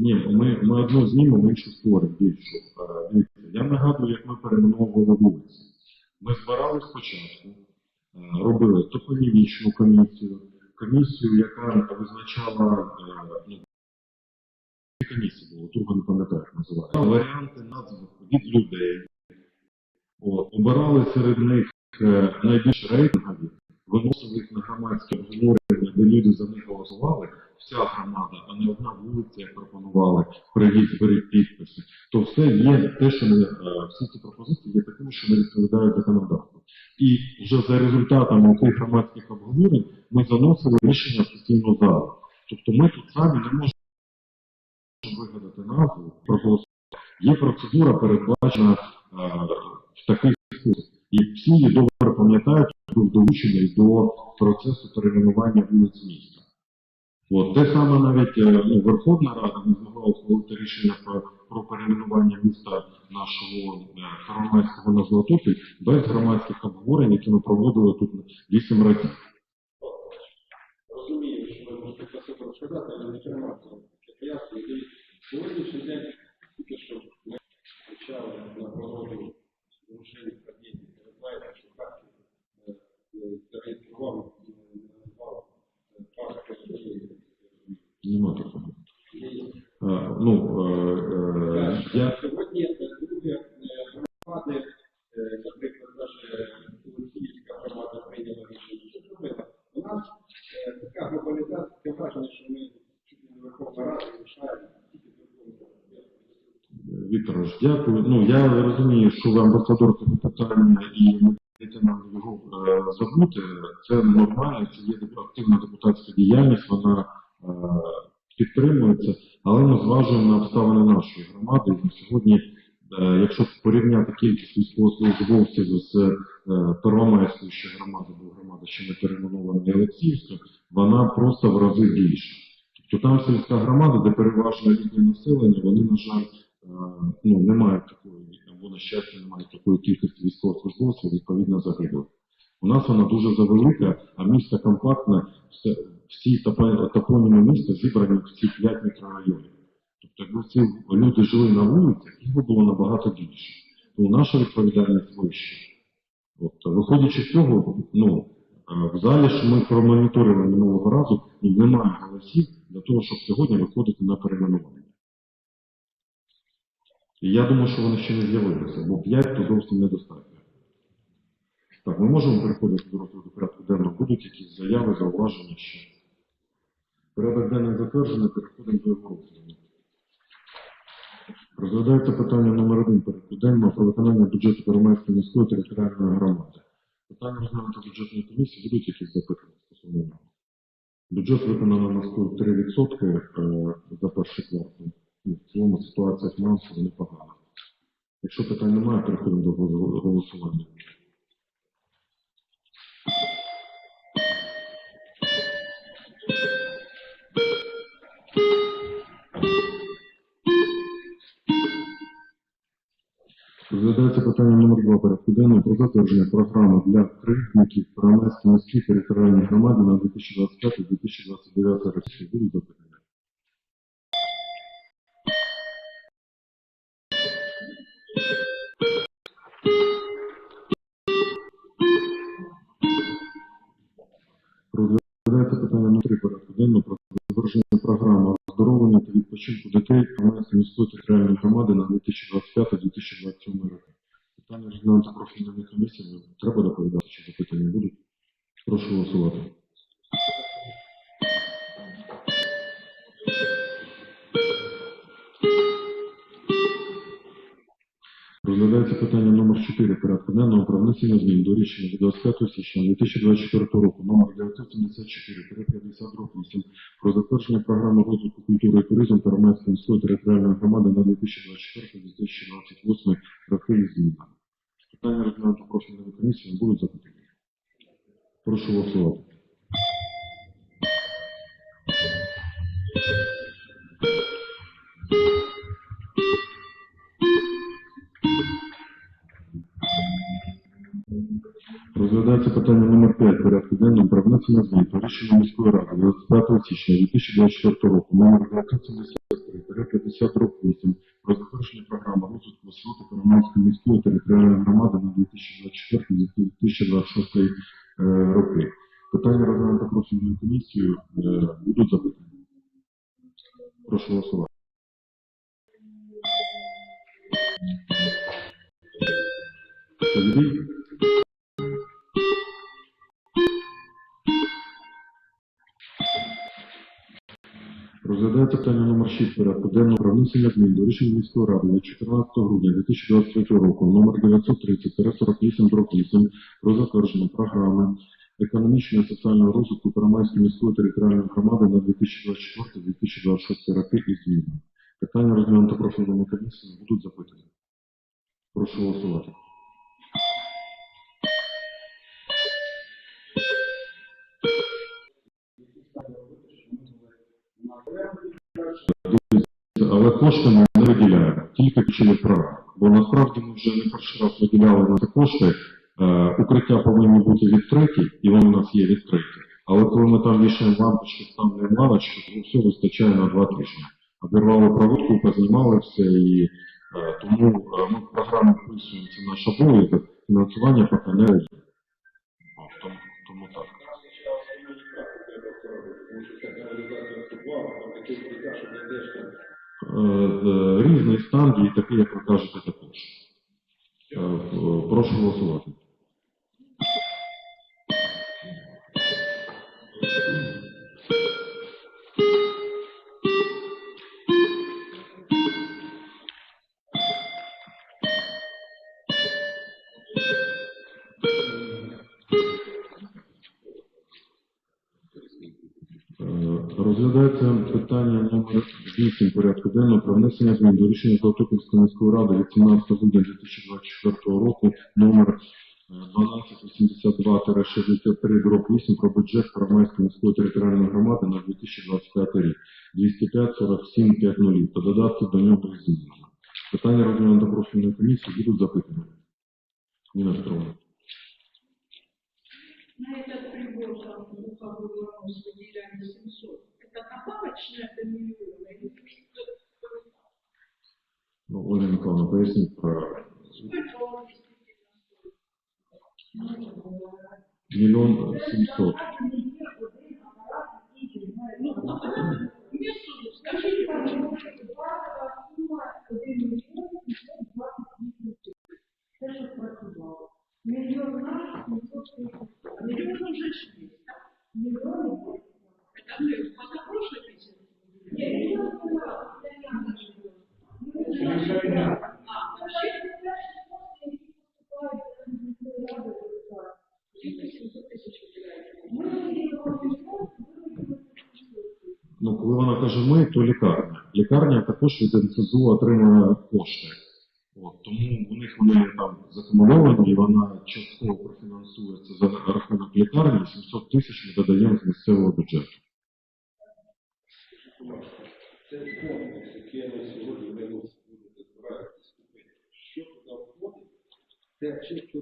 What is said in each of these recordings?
Ні, ми, ми одну знімемо, іншу створимо більшу. Е, Дивіться, я нагадую, як ми перейменовували вулиці. Ми збирали спочатку, е, робили топонімічну комісію, комісію, яка визначала е, ну, комісії було, турбо не пам'ятаю, як називається. Варіанти назв від людей. От, обирали серед них е, найбільш рейтингові, виносили їх на громадське обговорення, де люди за них голосували, вся громада, а не одна вулиця, як пропонували, зберіть підписи. То все є те, що не, е, всі ці пропозиції є такими, що не відповідають законодавству. І вже за результатами цих громадських обговорень ми заносили рішення в залу. Тобто ми тут самі не можемо вигадати назву, проголосувати. Є процедура, передбачена е, в такий спосіб. І всі її добре пам'ятають, хто був долучений до процесу перейменування вулиць міста. От, те саме навіть е, ну, Верховна Рада не змогла ухвалити рішення про, про перейменування міста нашого е, Первомайського на Золотопіль без громадських обговорень, які ми проводили тут вісім разів. розумію, що ви можете красиво розказати, але не тримати пояснення. І сьогоднішній день тільки що ми почали на дружини трагедії. Ви знаєте, що Харків е, е, зареєстрував і назвав е, паспорт своєї. Нема такого. І, Е, ну, е, е, я Сьогодні е, друге е, громади, е, наприклад, наша Олексіївська громада прийняла рішення, що зробила. У нас е, така глобалізація, таке враження, що ми чуть не Верховна Рада рішаємо тільки Верховна Рада. Вікторович, дякую. Ну я розумію, що ви амбасадор цього питання і даєте нам його е, забути. Це нормально, це є активна депутатська діяльність, вона е, підтримується, але ми зважуємо на обставини нашої громади. І сьогодні, е, якщо порівняти кількість військовослужбовців з е, Первомайською ще громади, бо громада ще не перейменована і Олексіївська, вона просто в рази більша. Тобто там сільська громада, де переважно літнє населення, вони, на жаль, ну, не мають такої, або на щастя, не мають такої кількості військовослужбовців, відповідно загиблих. У нас вона дуже завелика, а місто компактне, всі топо- топоніми міста зібрані в ці п'ять мікрорайонів. Тобто, якби ці люди жили на вулицях, їх би було набагато більше. Тому наша відповідальність вища. От, виходячи з цього, ну, в залі ж ми промоніторили минулого разу, і немає голосів для того, щоб сьогодні виходити на перейменування. І я думаю, що вони ще не з'явилися, бо 5 то зовсім недостатньо. Так, ми можемо переходити до розгляду порядку денного. Будуть якісь заяви, зауваження ще. Порядок денний затверджений, переходимо до його розгляду. Розглядається питання номер один порядку денного про виконання бюджету Первомайської міської територіальної громади. Питання розглянуто бюджетної комісії, будуть якісь запитання стосовно нього? Бюджет виконано на 103% е, за перший квартал. В цілому ситуація фінансово непогана. Якщо питань немає, переходимо до голосування. Розглядається питання номер 2 порядку денного про затвердження програми для кредитників Первомайської міської територіальної громади на 2025-2029 роки. Будуть запитання? Розглядається питання на три порядку денного про завершення програми оздоровлення та відпочинку дітей Первомайської міської територіальної громади на 2025-2027 роки. Питання розглянути профільними комісіями. Треба доповідати, чи запитання будуть? Прошу голосувати. Розглядається питання номер 4 порядку денного про внесення змін до рішення від 25 січня 2024 року номер 974-52 про затвердження програми розвитку культури і туризму Первомайської міської територіальної громади на 2024-2028 роки змінами. Питання розглянуто профільними комісіями будуть запитання. Прошу голосувати. Порядку денного про внесення змін до міської ради 25 січня 2024 року номер 973 80 8 про затвердження програми розвитку освіти Первомайської міської територіальної громади на 2024-2026 е, роки. Питання розглянуто профільною комісією. Е, Будуть запитання. Прошу голосувати. Питання номер 6 порядку денного про внесення змін до рішення міської ради від 14 грудня 2023 року номер 930 8 про затвердження програми економічного і соціального розвитку Первомайської міської територіальної громади на 2024-2026 роки і зміни. Питання розглянуто профільними комісіями будуть запитані. Прошу голосувати. Кошти ми не виділяємо, тільки ключові права. Бо насправді ми вже не перший раз виділяли на це кошти. Е, укриття повинні бути відкриті, і вони у нас є відкриті. Але коли ми там вішаємо лампочки, ставимо лавочки, то все вистачає на два тижні. Обірвали проводку, познімали все, і е, тому е, ми в програму вписуємо це наш обов'язок, фінансування поки не є. Тому, тому. Е, з- Різний стан і такий, як ви кажете, також. Е, е, Прошу голосувати. внесення змін до рішення Золотопільської міської ради від 17 грудня 2024 року номер е, 1282-63 дроб 8 про бюджет Первомайської міської територіальної громади на 2025 рік 205 47 50 та додатки до нього і зміни. Питання розглянуто профільної комісії будуть запитані. Ніна Петровна. На этот прибор там звуковой волну с выделяем 700. Это добавочное, это миллион. или что? Ну, Оля Миколаївна, поясніть про Сколько он действительно стоит? мільйон сімсот. Ну, а потом вместо, скажите, пожалуйста, миллион уже есть. Это мы позапрошлой песне? А, вообще, 700. Ну, коли вона каже ми, то лікарня. Лікарня також від НСЗУ отримує кошти. От, тому у них вони там закумульовані, і вона частково профінансується за рахунок лікарні, 700 тисяч ми додаємо з місцевого бюджету. Це комплекс, який ми сьогодні не Це чисто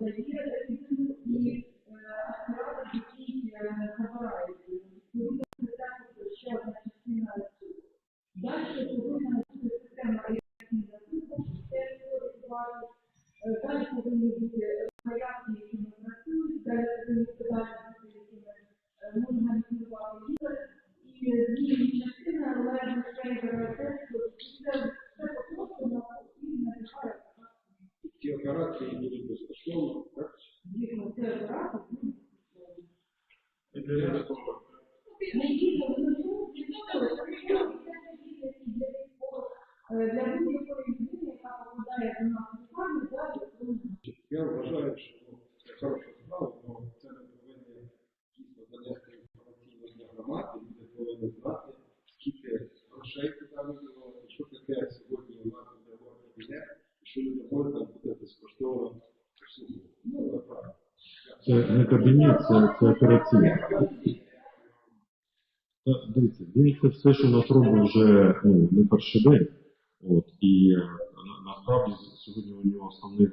opportunity Я вважаю, що це хороша справа, але це не повинні дійсно занести інформаційно для громади, люди повинні знати, скільки грошей потрібно, що таке сьогодні у нас буде кабінет, і що людям можна буде безкоштовно обслуговувати. Це не кабінет, це, це операція. Дивіться, він це все, що нас робить вже ну, не перший день. От, і е, насправді сьогодні у нього основний